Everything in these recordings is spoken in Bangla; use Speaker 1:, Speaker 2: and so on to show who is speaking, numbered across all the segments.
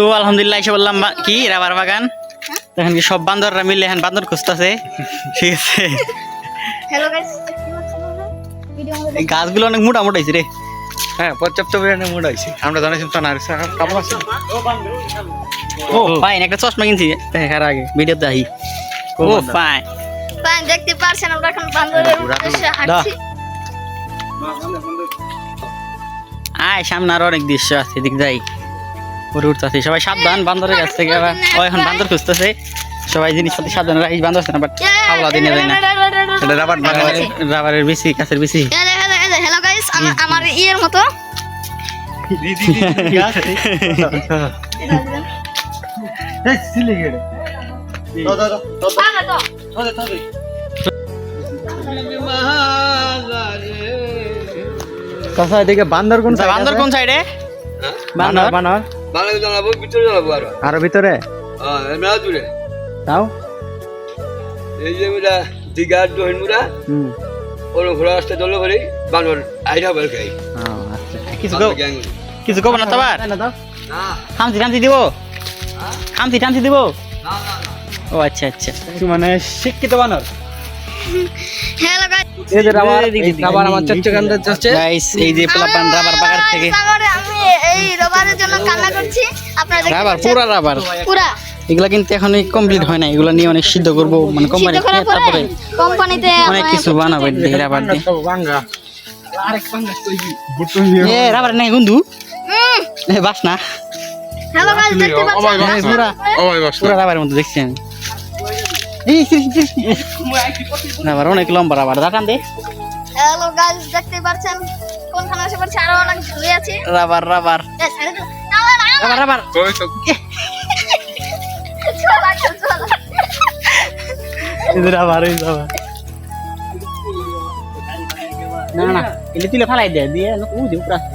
Speaker 1: তো আলহামদুলিল্লাহ এসে বললাম কি রাবার বাগান? এখন কি সব বান্দররা মিলে এখন বান্দর খুঁজতেছে। ঠিক আছে।
Speaker 2: হ্যালো গাইস ভিডিও
Speaker 1: এই গাছগুলো অনেক মোটা মোটা হয়েছে রে।
Speaker 3: হ্যাঁ পর্যাপ্ত পরিমাণে মুড হয়েছে। আমরা জানাইছি তো না কাপড় আছে?
Speaker 1: ও ফাইন একটা চশমা কিনছি। দেখার আগে ভিডিও দেখি ও ফাইন
Speaker 2: পান দেখতে পারছেন আমরা এখন বান্দরের উদ্দেশ্যে হাঁটছি।
Speaker 1: আয় সামনে আরও অনেক দৃশ্য আছে দিক যাই উপরে উঠতেছে। সবাই সাবধান বান্দরের কাছ থেকে আবার ও এখন বান্দর খুঁজতেছে। সবাই জিনিসপাতি সাবধান রাখি বান্দর আছে না বাট খাওয়া দিনে যায় না।
Speaker 3: এটা রাবার
Speaker 1: রাবারের বেশি কাছের বেশি
Speaker 2: হ্যালো গাইস আমার ইয়ের মতো।
Speaker 3: বান্দর কোন
Speaker 1: বান্দর কোন সাইডে বান্দর।
Speaker 3: বানর
Speaker 4: বাংলা জানাব ভিতরে জানাব আরও।
Speaker 3: আরও ভিতরে?
Speaker 4: হ্যাঁ মেলা দূরে
Speaker 3: তাও?
Speaker 4: এই যে মুরা দিঘার দহিন মুরা
Speaker 3: হুম।
Speaker 4: ওর ঘোড়া রাস্তা দলে করে বানর আইডা বের খাই
Speaker 3: আচ্ছা।
Speaker 1: কিছু কিছু কব না তো আবার?
Speaker 4: না
Speaker 1: খামতি টামতি দিব? খামতি টামতি দিব? ও আচ্ছা আচ্ছা।
Speaker 3: কিছু মানে শিক্ষিত বানর? এই যে রাবার রাবার আমার চচ্চকান্দে যাচ্ছে।
Speaker 1: গাইস এই যে পোলাপান রাবার বাগান থেকে।
Speaker 2: আমি এই রবারের জন্য কান্না করছি। আপনারা
Speaker 1: রাবার পুরা রাবার।
Speaker 2: পুরা।
Speaker 1: এগুলা কিন্তু এখন কমপ্লিট হয় না এগুলা নিয়ে অনেক সিদ্ধ করব মানে কোম্পানি তারপরে
Speaker 2: কোম্পানিতে
Speaker 1: অনেক কিছু বানাবে রাবার দিয়ে। এ রাবার নাই বন্ধু এ বাস না
Speaker 2: হ্যালো গাইস দেখতে পাচ্ছেন?
Speaker 1: পুরা। পুরা রাবারের মতো দেখছি এই। রাবার অনেক লম্বা রাবার দাঁড়ান দে।
Speaker 2: হ্যালো গাইস দেখতে পাচ্ছেন? কোনখানে এসে পড়ছে? আরও অনেক ঝুলে আছে।
Speaker 1: Rubber rubber.
Speaker 2: দাও। না, না, না,
Speaker 1: রাবার। রাবার
Speaker 2: চলা, চলা।
Speaker 1: যে রাবার এই রাবার। না না এলে তুলে ফালাই দে দিয়ে ও যে উপরে আছে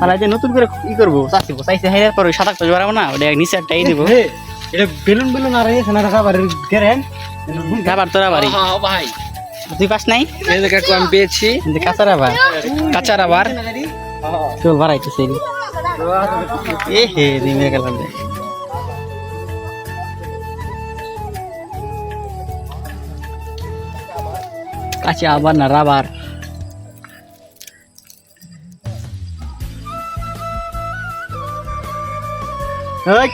Speaker 1: ফালাই দিয়ে নতুন করে ই করব। চাষিবো চাইছে হেরে পরে সাদা তো জোরাবো না ওটা নিচে দেবো।
Speaker 3: এটা বেলুন বেলুন আর এই না রাবারের গেরেন
Speaker 1: রাবার তো রাবারই
Speaker 4: ভাই।
Speaker 1: তুই পাস নাই?
Speaker 4: এই জায়গা আমি পেয়েছি।
Speaker 1: কাঁচা রাবার কাঁচা রাবার চল বাড়াইতেছে এ হে রিমে গেলাম কাঁচা আবার না রাবার। হেই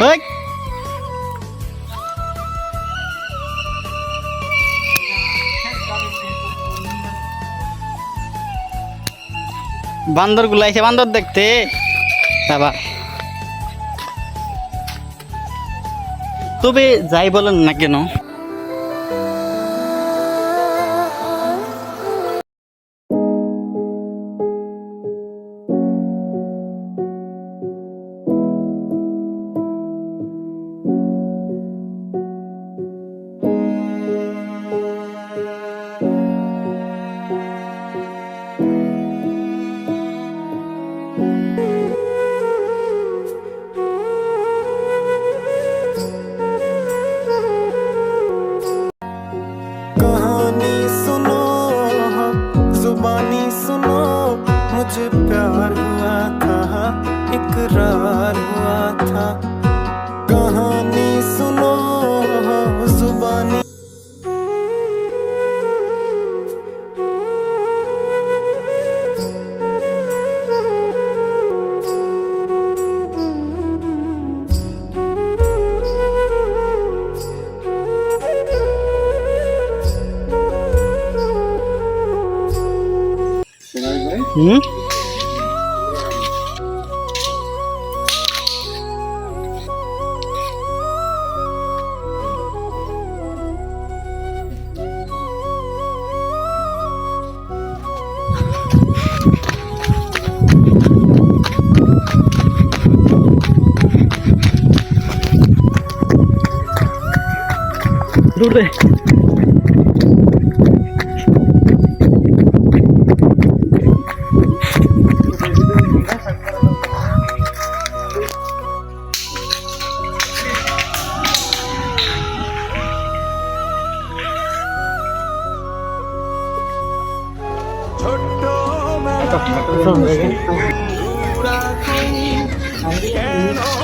Speaker 1: হেই বান্দর গুলাইছে বান্দর দেখতে। বাবা। তবে যাই বলেন না কেন इकरार हुआ था।
Speaker 5: कहानी सुनो जुबानी। dur de. Hãy subscribe cho kênh Ghiền Mì Gõ Để không
Speaker 1: bỏ lỡ những
Speaker 5: video hấp dẫn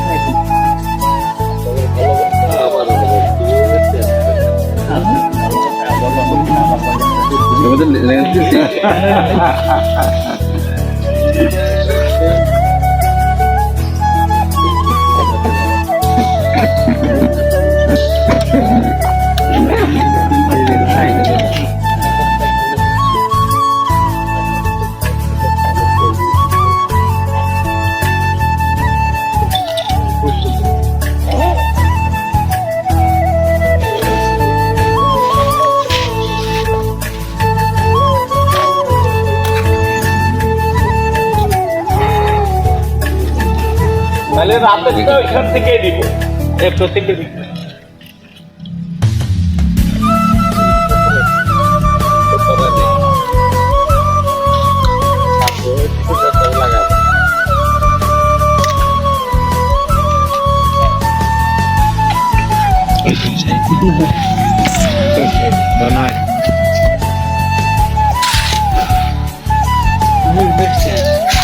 Speaker 5: 怎们
Speaker 3: 这么冷啊哈哈哈哈哈
Speaker 1: তাহলে রাতে দিকে ওইখান থেকে দিব। প্রত্যেকটা দিক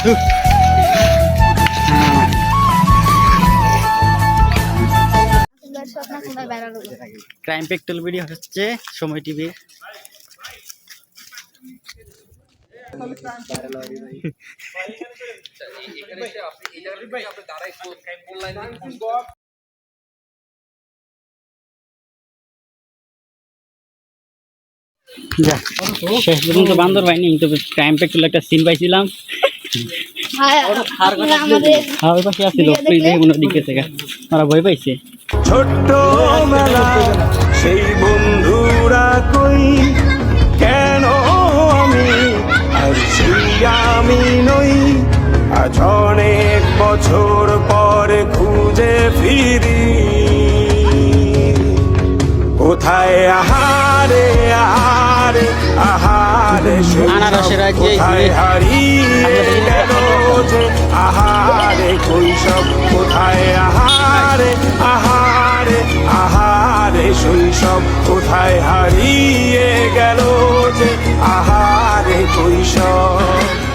Speaker 2: স্বপ্ন
Speaker 1: ক্রাইম পেক্টল ভিডিও হচ্ছে সময় টিভি। শেষ পর্যন্ত বান্দর পাইনি তবে পেক্টল একটা সিন পাইছিলাম।
Speaker 2: হ্যাঁ
Speaker 1: হ্যাঁ পাশে আসছিল ওরা ভয় পাইছে।
Speaker 5: ছোট্ট মেলা সেই বন্ধুরা কই? কেন আমি? আর সেই আমি নই। আজ অনেক বছর পরে খুঁজে ফিরি। কোথায় আহারে আহারে আহারে
Speaker 1: আনারসের রাজ্যে
Speaker 5: হারিয়ে গেল যে আহারে কৈশব কোথায়? আহারে আহারে আহারে। শৈশব কোথায় হারিয়ে গেল যে আহারে কৈশব